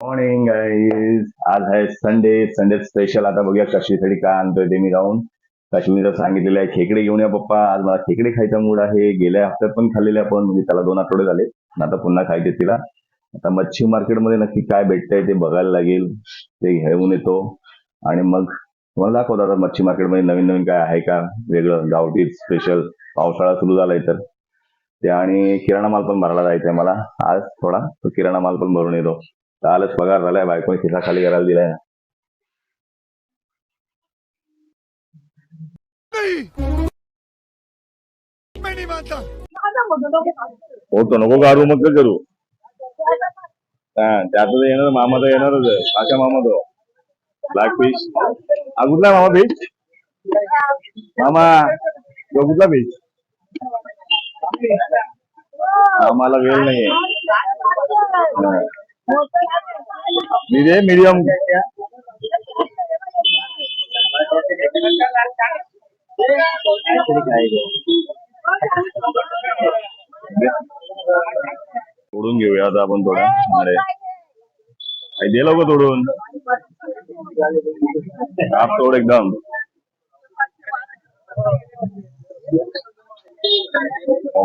Morning guys आज आहे Sunday Sunday special आता बघूया काश्मीरसाठी काय आणतोय ते मी जाऊन. काश्मीरला सांगितलेलं आहे खेकडे घेऊन या पप्पा. आज मला खेकडे खायचा मूड आहे. गेल्या हप्त्यात पण खाल्लेले आपण. म्हणजे त्याला दोन आठवडे झाले. आता पुन्हा खायचे तिला. आता मच्छी मार्केटमध्ये नक्की काय भेटतंय ते बघायला लागेल. ते घेऊन येतो. आणि मग तुम्हाला दाखवतो आता मच्छी मार्केटमध्ये नवीन नवीन काय आहे का? वेगळं गावठी स्पेशल पावसाळा सुरू झालाय तर ते आणि किराणा माल पण भरायला आहे मला. आज थोडा तो किराणा माल पण भरून येतो. कालच पगार झालाय बायको खिसा खाली करायला दिलाय. हो तो नको काढू मग काय करू? हा येणार मामा तर येणारच काका मामा तो ब्लॅक फिश हा कुठला मामा फिश मामा तो कुठला फिश आम्हाला वेळ नाहीये. हा. मी मीडियम तोडून घेऊया आता आपण थोडं मारे दे लोक तोडून आप तोड एकदम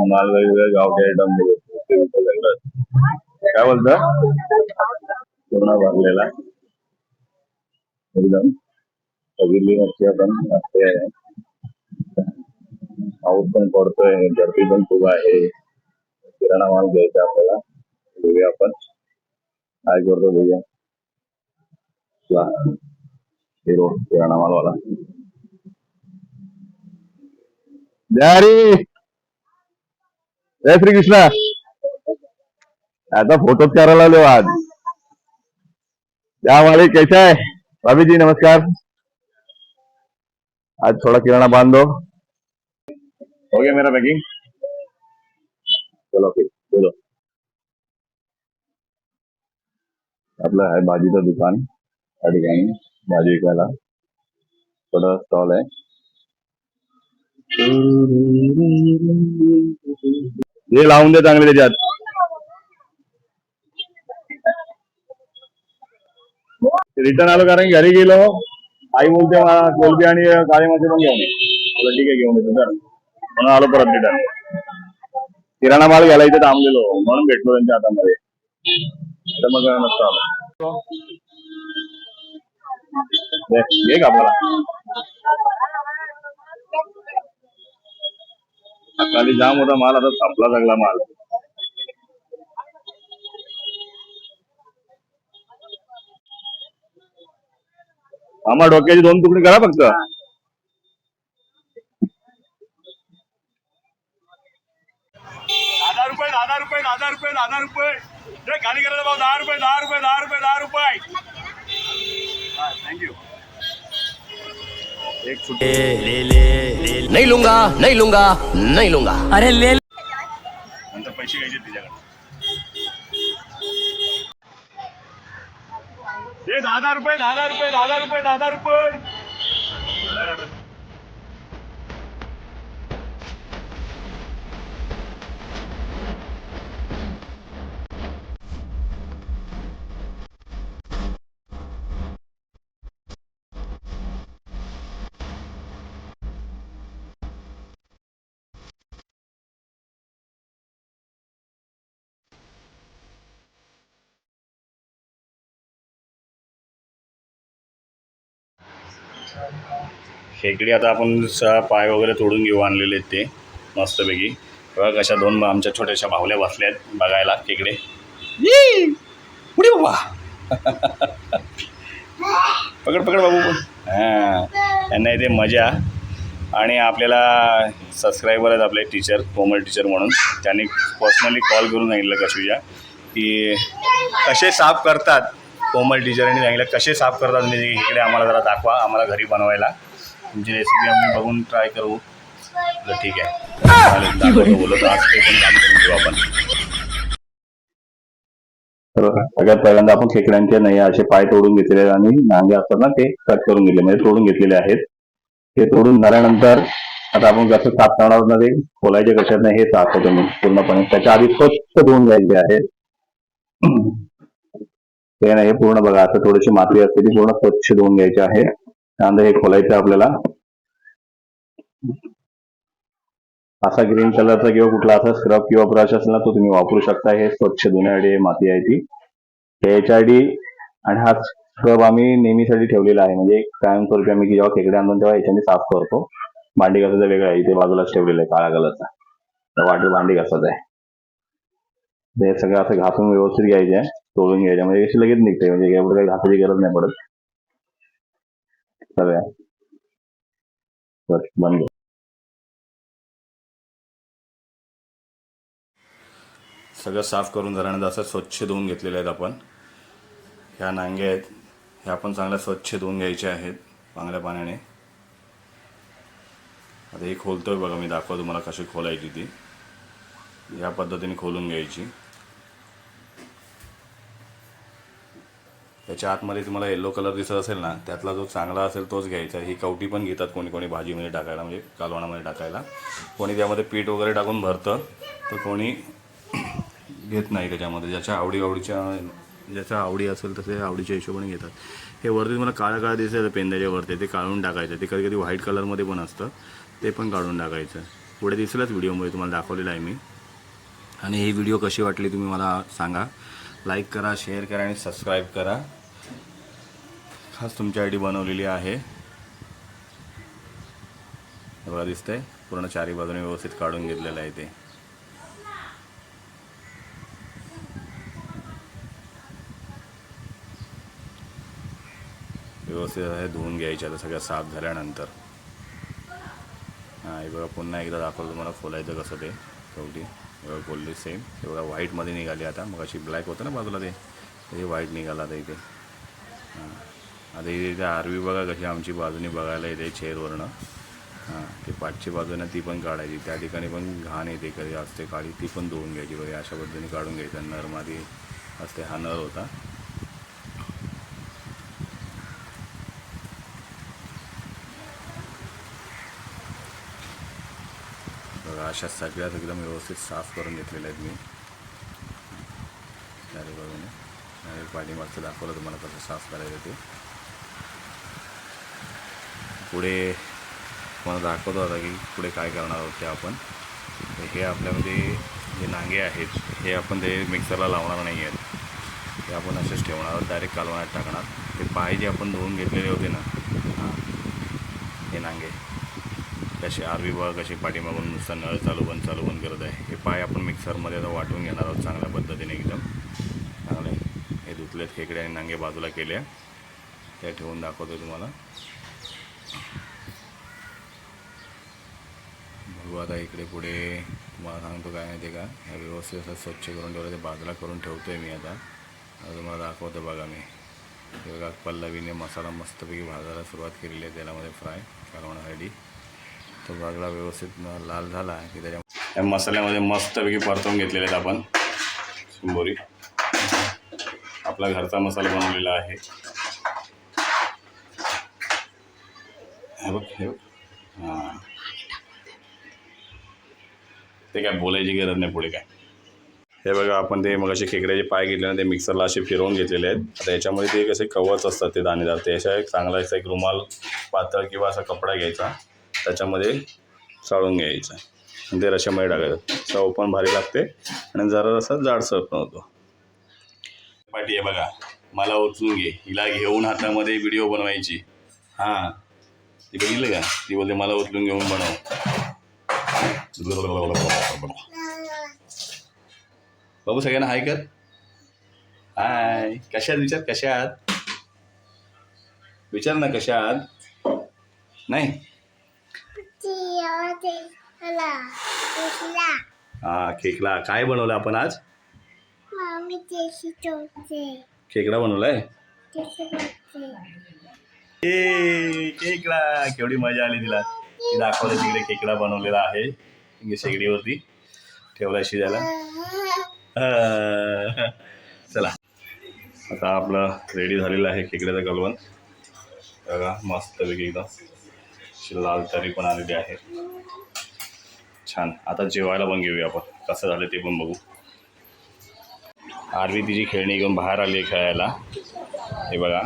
माल वेगवेगळे गावठी काय बोलत पूर्ण भरलेला एकदम सगळी मच्छी आपण असते आहे पाऊस पण पडतोय गर्दी पण खूप आहे किराणा माल घ्यायचा आपल्याला बघूया आपण काय करतो बघूया ला हिरो किराणा मालवाला जय हरी जय श्री कृष्णा आता फोटोच करायला आलो आज? क्या वाले कैसा आहे भाभी नमस्कार. आज थोड़ा किराणा बांधो. हो गया मेरा पैकिंग. चलो फिर बोलो आपलं आहे भाजीचं दुकान. त्या ठिकाणी भाजी विकायला. थोडं स्टॉल आहे. हे लावून दे चांगले त्याच्यात. रिटर्न आलो कारण घरी गेलो. आई बोलते मला कोलबी आणि काळे मासे पण घेऊन ये बोललो, ठीक आहे घेऊन येतो तर म्हणून आलो परत रिटर्न किराणा माल घ्यायला इथे थांबलेलो म्हणून भेटलो त्यांच्या हातामध्ये. तर मग नसतो आलो. दे, घे का आपल्याला? जाम होता माल आता सापला सगळा माल. आम्हा डोक्याची दोन तुकडे करा फक्त. दहा रुपये दहा रुपये दहा रुपये दहा रुपये. खाली करायला भाऊ दहा रुपये दहा रुपये दहा रुपये दहा रुपये. थँक्यू एक सुट्टी ले ले ले. नहीं लूंगा नहीं लूंगा नहीं लूंगा. अरे ले नंतर पैसे घ्यायचे तिच्याकडे. हे दहा दहा रुपये दहा दहा रुपये दहा दहा रुपये दहा दहा रुपये. खेकडी आता आपण स- पाय वगैरे तोडून घेऊ आणलेले आहेत ते मस्तपैकी. बघा कशा दोन आमच्या छोट्याशा भावल्या बसल्या आहेत बघायला खेकडे पुढे बाबा पकड पकड बाबू. हां त्यांना येते मजा. आणि आपल्याला सबस्क्रायबर आहेत आपले टीचर कोमल टीचर म्हणून. त्यांनी पर्सनली कॉल करून सांगितलं कशुजा की कसे साफ करतात. कोमल टीचरांनी सांगितलं कसे साफ करतात म्हणजे इकडे आम्हाला जरा दाखवा आम्हाला घरी बनवायला. तुमची रेसिपी आम्ही बघून ट्राय करू. ठीक आहे. चालेल, आज ते पण काम करून घेऊ आपण. सगळ्यात पहिल्यांदा आपण खेकड्यांचे नाही असे पाय तोडून घेतलेले आणि नांगे असतात ना ते कट करून घेतले म्हणजे तोडून घेतलेले आहेत. ते तोडून झाल्यानंतर आता आपण कसं साफ करणार ना ते? खोलायचे कशात नाही हे साफ होतो मी पूर्णपणे. त्याच्या आधी स्वच्छ धुवून घ्यायचे आहे. ते नाही हे पूर्ण बघा असं थोडीशी माती असते ती पूर्ण स्वच्छ धुवून घ्यायची आहे. त्यानंतर हे खोलायचं आपल्याला. असा ग्रीन कलरचा किंवा कुठला असा स्क्रब किंवा ब्रश असेल ना तो तुम्ही वापरू शकता. हे स्वच्छ धुण्यासाठी माती आहे ती. याच्यासाठी आणि हा स्क्रब आम्ही नेहमीसाठी ठेवलेला आहे. म्हणजे कायमस्वरूपी आम्ही जेव्हा खेकडे आणतो तेव्हा याच्याने साफ करतो. भांडी घासायचं वेगळं आहे इथे बाजूलाच ठेवलेलं आहे काळा कलरचा वाटर भांडी कसाच आहे. हे सगळं असं घासून व्यवस्थित घ्यायचे तोडून घ्यायचे म्हणजे कशी लगेच निघते म्हणजे एवढं काही घासायची गरज नाही पडत. सगळ्या बस बंद. सगळं साफ करून झाल्यानंतर असं स्वच्छ धुवून घेतलेले आहेत आपण. ह्या नांग्या आहेत. ह्या पण चांगल्या स्वच्छ धुवून घ्यायच्या आहेत चांगल्या पाण्याने. आता ही खोलतोय बघा मी दाखवतो तुम्हाला कशी खोलायची ती. ह्या पद्धतीने खोलून घ्यायची. त्याच्या आतमध्ये तुम्हाला येल्लो कलर दिसत असेल ना त्यातला जो चांगला असेल तोच घ्यायचा. ही कवटी पण घेतात कोणी कोणी भाजीमध्ये टाकायला म्हणजे कालवणामध्ये टाकायला. कोणी त्यामध्ये पीठ वगैरे टाकून भरतं तर कोणी घेत नाही त्याच्यामध्ये. ज्याच्या आवडीआवडीच्या ज्याच्या आवडी असेल तसे आवडीच्या हिशोबाने घेतात. हे वरती तुम्हाला काळं काळं दिसेल पेंद्याच्या वरती ते काढून टाकायचं. ते कधी कधी व्हाईट कलरमध्ये पण असतं ते पण काढून टाकायचं. पुढे दिसेलच व्हिडिओमध्ये तुम्हाला दाखवलेलं आहे मी. आणि ही व्हिडिओ कशी वाटली तुम्ही मला सांगा. लाईक करा शेअर करा आणि सबस्क्राईब करा. खास तुमची आय डी बनवलेली आहे. बघा दिसतंय. पूर्ण चारी बाजूने व्यवस्थित काढून घेतलेलं आहे ते. व्यवस्थित आहे धुवून घ्यायच्या आता सगळ्या साफ झाल्यानंतर. हां हे बघा पुन्हा एकदा दाखवलं तुम्हाला खोलायचं कसं ते. शेवटी गोल्डी सेम एवढा व्हाईटमध्ये निघाली आता. मग अशी ब्लॅक होतं ना बाजूला ते. हे व्हाईट निघालं आता इथे. हां. आता इथे आरवी बघा कशी आमची बाजूने बघायला येते चेअरवरनं हां. ती पाठची बाजू ना ती पण काढायची. त्या ठिकाणी पण घाण येते कधी असते काळी. ती पण धुवून घ्यायची बघा. अशा पद्धतीने काढून घ्यायचं. नरमादी असते हा नर होता. बघा अशा सगळ्याच एकदम व्यवस्थित साफ करून घेतलेल्या आहेत मी. चारी बाजूने पाणी मागचं दाखवलं तुम्हाला कसं साफ करायचं ते. पुढे तुम्हाला दाखवतो आता की पुढे काय करणार आहोत ते आपण. हे आपल्यामध्ये जे नांगे आहेत हे आपण ते मिक्सरला लावणार नाही आहेत. ते आपण असेच ठेवणार आहोत डायरेक्ट कालवण्यात टाकणार. ते पाय जे आपण धुवून घेतलेले होते ना हां हे नांगे. कसे आरवी विभाग कशी पाठीमागून नुसतं नळ चालू बंद चालू बंद करत आहे. हे पाय आपण मिक्सरमध्ये आता वाटून घेणार आहोत चांगल्या पद्धतीने एकदम. चांगले. हे धुतलेत खेकडे आणि नांगे बाजूला केल्या त्या ठेवून दाखवतो तुम्हाला. बघू आता इकडे पुढे तुम्हाला सांगतो काय माहिती आहे का? हे व्यवस्थित असं स्वच्छ करून ठेवलं ते बाजूला करून ठेवतो आहे मी आता. आता तुम्हाला दाखवतो बघा मी. हे बघा पल्लवीने मसाला मस्तपैकी भाजायला सुरुवात केलेली आहे तेलामध्ये फ्राय करवण्यासाठी तो बाजूला व्यवस्थित लाल झाला की त्याच्या या मसाल्यामध्ये मस्तपैकी परतवून घेतलेले आहेत आपण. शंभोरी आपला घरचा मसाला बनवलेला आहे. हे बघ हे बघ. हां. ते काय बोलायची गरज नाही पुढे काय. हे बघा आपण ते मग असे खेकड्याचे पाय घेतले ना ते मिक्सरला असे फिरवून घेतलेले आहेत. आता याच्यामध्ये ते कसे कवच असतात ते दाणेदार. ते अशा एक चांगला असा एक रुमाल पातळ किंवा असा कपडा घ्यायचा. त्याच्यामध्ये चाळून घ्यायचं. आणि ते रशामध्ये टाकायचं. चव पण भारी लागते आणि जरा असा जाडसर पण होतो. पाठी आहे बघा. मला उचलून घे. हिला घेऊन हातामध्ये व्हिडिओ बनवायची. हां. ती बघितलं का? ती बोलते मला उचलून घेऊन बनव. बाबू सगळ्यांना हाय कर. हाय कशात विचार? कशात? विचार ना कशात? नाही. हा खेकला काय बनवलं आपण आज? खेकडा बनवलाय? खेकडा केवढी मजा आली तिला. दाखवलं तिकडे खेकडा बनवलेला आहे. शेगडीवरती ठेवला शिजायला. चला. आता आपलं रेडी झालेलं आहे खेकड्याचं कलवण बघा मस्तपैकी एकदम. अशी लाल तरी पण आलेली आहे. छान. आता जेवायला पण घेऊया आपण. कसं झालं ते पण बघू. आरवी तिची खेळणी घेऊन बाहेर आली आहे खेळायला. हे बघा.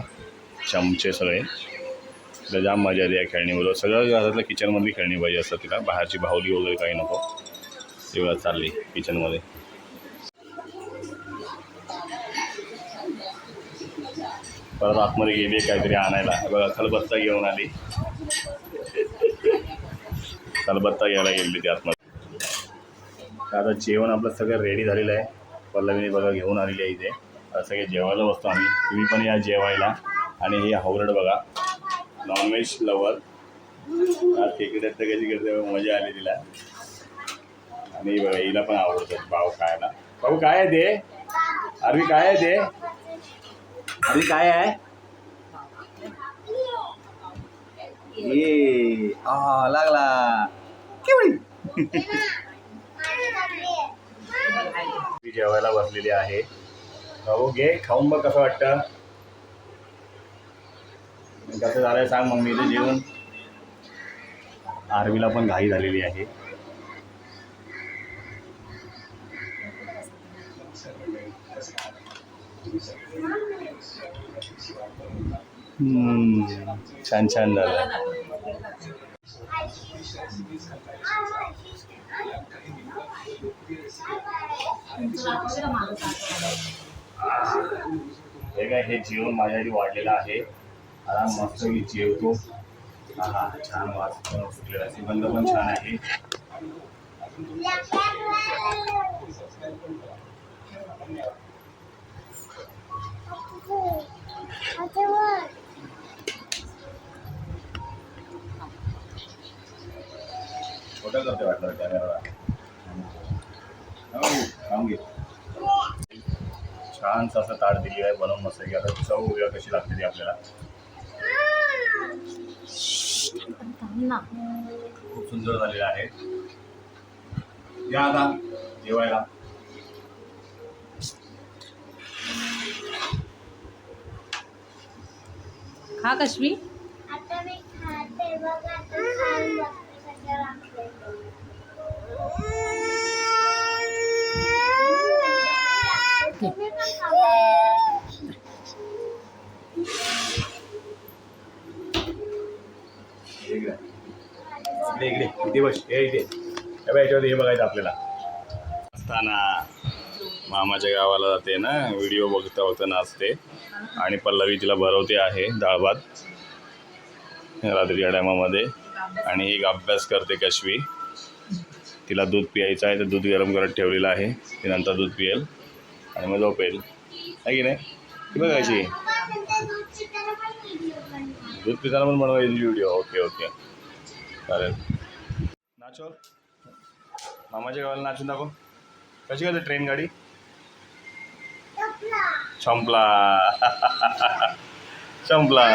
चमचे सगळे. तिला जाम मजा आली या खेळणीबरोबर. सगळं घरातलं किचनमधली खेळणी पाहिजे असतात तिला. बाहेरची बाहुली वगैरे काही नको. ती बघा चालली किचनमध्ये. परत आतमध्ये गेली काहीतरी आणायला. हे बघा खलबत्ता घेऊन आली. खलबत्ता घ्यायला गेली होती आतमध्ये. आता जेवण आपलं सगळं रेडी झालेलं आहे. पल्लवीने बघा घेऊन आलेली आहे इथे. आता सगळे जेवायला बसतो आम्ही. तुम्ही पण या जेवायला. आणि हे हावरड बघा. नॉनव्हेज लवर आज खेकडे सगळ्याची करते मजा आली तिला. आणि बघा हिला पण आवडतं. भाऊ खायला. भाऊ काय आहे ते? अरवी काय आहे ते? अरवी काय आहे? ये आ लागला. ती जेवायला बसलेली आहे. भाऊ घे खाऊन बघ कसं वाटतं. कसं झालंय सांग मग मी जेवण आर्मीला पण घाई झालेली आहे. छान छान झालं. हे काय हे जेवण माझ्यासाठी वाढलेलं आहे. आता मस्त मी जेवतो. हा छान वास पण सुटलेला सुगंध पण छान आहे. छोटं करते वाटलं कॅमेरा काम असं ताट दिली आहे बनवून मस्त की आता चव वगैरे कशी लागते ती आपल्याला खूप सुंदर झालेलं आहे या आता जेवायला खा कश्मी आता मी खाते बघा आता छान लागते सगळं लागते. तुम्ही पण खावा. इकडे इकडे बस हे इथे. हे हे बघायचं आपल्याला. असताना मामाच्या गावाला जाते ना व्हिडिओ बघता बघता नाचते. आणि पल्लवी तिला भरवते आहे डाळ भात. रात्रीच्या टायमामध्ये आणि एक अभ्यास करते कशवी. तिला दूध पियायचं आहे तर दूध गरम करत ठेवलेलं आहे. ती नंतर दूध पियेल आणि मग झोपेल. आहे की नाही? ती बघायची पण बनवा. दूध पिताना पण बनवायची व्हिडिओ ओके ओके. चालेल. नाचो मामाच्या गावाला नाचून दाखव कशी करते ट्रेन गाडी? टपला. संपला संपला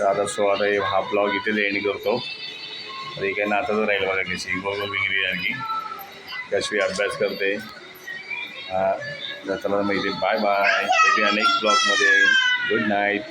तर आता सो आता हे हा ब्लॉग इथे एंड करतो. तरी काही काय नाचाचं राहील बघा कशी गोगल विंगरी आणखी कशी अभ्यास करते. हां. जाताना माहिती. बाय बाय भेटी अनेक ब्लॉगमध्ये गुड नाईट